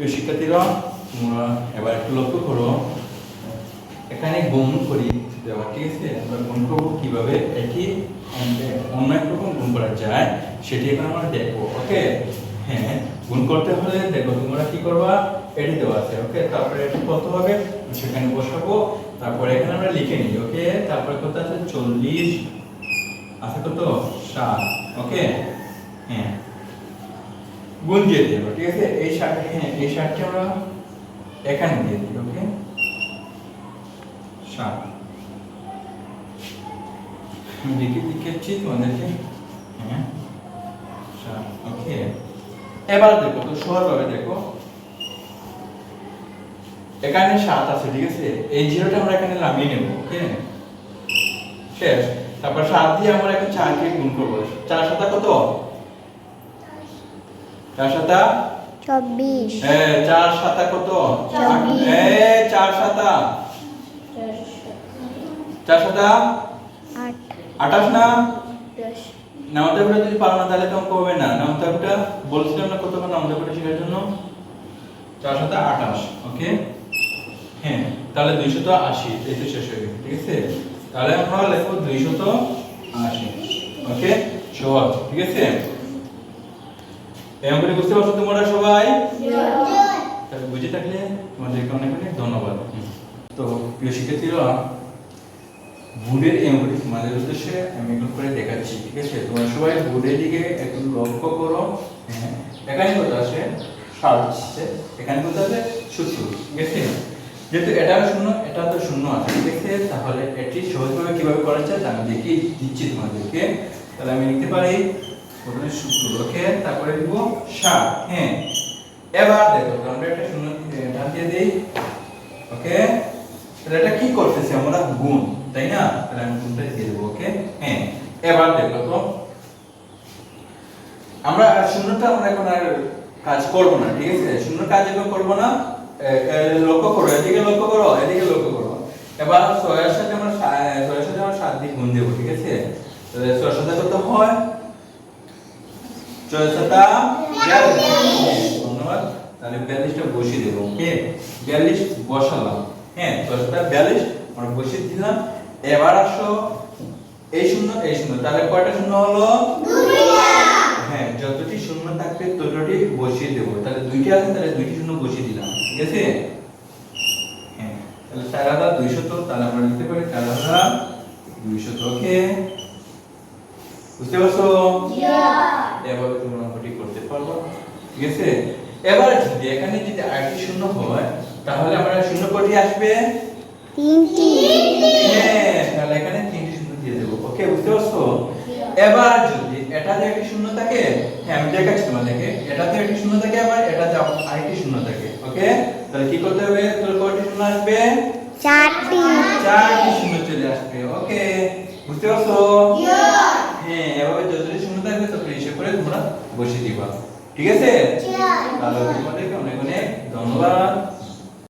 প্রিয় শিক্ষার্থীরা, তোমরা এবার একটু লক্ষ্য করো। এখানে গুণ করি দেওয়া, ঠিক আছে? আমরা গুণ করব কীভাবে? এটি অন্য এক রকম গুণ করা যায়, সেটি এখন আমরা দেখব, ওকে? হ্যাঁ গুণ করতে হলে দেখো তোমরা কি করবা? এটি দেওয়া আছে, ওকে? তারপরে এটি কত হবে? সেখানে বসাবো। তারপরে এখানে আমরা লিখে নিই, ওকে? তারপরে কত আছে? চল্লিশ, আছে কত? সাত, ওকে? হ্যাঁ গুণ দিয়ে দিব ঠিক আছে? এই শার্ট হ্যাঁ এই শার্টটা আমরা এখানে দিয়ে দিই ওকে আমি লিখে লিখেছি তোমাদেরকে হ্যাঁ শার্ট ওকে এবার দেখো, তো সহজভাবে দেখো। এখানে সাত আছে, ঠিক আছে? এই জিরোটা আমরা এখানে নামিয়ে নেব ওকে শেষ। তারপর সাত দিয়ে আমরা এখন চারকে গুণ করব। চার সাতা কত? চার সাতা? চব্বিশ। হ্যাঁ চার সাতা কত? হ্যাঁ চার সাতা। চার সাতা? আঠাশ না? নামতাবটা যদি পারো না তাহলে তো অঙ্ক হবে না। নামতাবটা বলছিলাম না কতক্ষণ নামতাবটা শেখার জন্য? চার সাতা আঠাশ ওকে? হ্যাঁ তাহলে দুইশত আশি এই তো শেষ হয়ে গেছে ঠিক আছে? তাহলে আমরা লিখব দুইশত আশি ওকে? সহজ ঠিক আছে? এমন করে বুঝতে পারছ তোমরা সবাই? তাহলে বুঝে থাকলে তোমাদেরকে অনেক অনেক ধন্যবাদ। তো প্রিয় শিক্ষার্থীরা বোর্ডের এমনি তোমাদের উদ্দেশ্যে আমি এগুলো করে দেখাচ্ছি ঠিক আছে? তোমরা সবাই বোর্ডের দিকে একটু লক্ষ্য করো। হ্যাঁ এখানে কত আছে? সাত এখানে কত আছে? সত্তর ঠিক আছে? যেহেতু এটা শূন্য এটা তো শূন্য আছে ঠিক আছে? তাহলে এটি সহজভাবে কীভাবে করা যায় তা আমি দেখিয়ে দিচ্ছি তোমাদেরকে। তাহলে আমি লিখতে পারি প্রথমে সত্তর ওকে তারপরে দিব ষাট হ্যাঁ। এবার দেখো, আমরা একটা শূন্য ডান দিয়ে দিই। ওকে? তাহলে এটা কি করতেছে আমরা? গুণ, তাই না? তাহলে আমি গুণটা দিয়ে দেবো, ওকে? হ্যাঁ। এবার দেখো তো, আমরা শূন্যটা আমরা এখন আর কাজ করব না, ঠিক আছে? শূন্য কাজ এখন করব না। লক্ষ্য করো, এদিকে লক্ষ্য করো, এদিকে লক্ষ্য করো। এবার ছয়ের সাথে আমরা সা- ছয়ের সাথে আমরা সাত দিয়ে গুণ দেবো, ঠিক আছে? ছয়ের সাথে কত হয়? ছয় সাতা ধন্যবাদ। তাহলে বিয়াল্লিশটা বসিয়ে দেবো ওকে? বিয়াল্লিশ বসালাম হ্যাঁ? দশটা বিয়াল্লিশ আমরা বসিয়ে দিলাম। এবার আসো। এই শূন্য এই শূন্য। তাহলে কয়টা শূন্য হলো? হ্যাঁ যতটি শূন্য থাকবে ততটি বসিয়ে দেবো। তাহলে দুইটি আছে তাহলে দুইটি শূন্য বসিয়ে দিলাম ঠিক আছে? হ্যাঁ তাহলে চার হাজার দুইশত তাহলে আমরা লিখতে পারি চার হাজার দুইশত ওকে? বুঝতে পারছ? এভাবে তোমরা অঙ্কটি করতে পারব। ঠিক আছে? এবার যদি এখানে যদি আরেকটি শূন্য হয় তাহলে আমরা শূন্য কটি আসবে? তিনটি। হ্যাঁ তাহলে এখানে তিনটি শূন্য দিয়ে দেবো। ওকে বুঝতে পারছ? এবার যদি এটাতে একটি শূন্য থাকে হ্যাঁ আমি দেখাচ্ছি তোমাদেরকে। এটাতে একটি শূন্য থাকে আবার এটাতে আরেকটি শূন্য থাকে। ওকে? তাহলে কি করতে হবে? তোর কয়টি শূন্য আসবে? চারটি। চারটি শূন্য চলে আসবে। ওকে বুঝতে পারছ হ্যাঁ এভাবে যতটি শূন্য থাকবে তত হিসেব করে তোমরা বসে দিবা ঠিক আছে। তাহলে তোমাদেরকে অনেক অনেক ধন্যবাদ।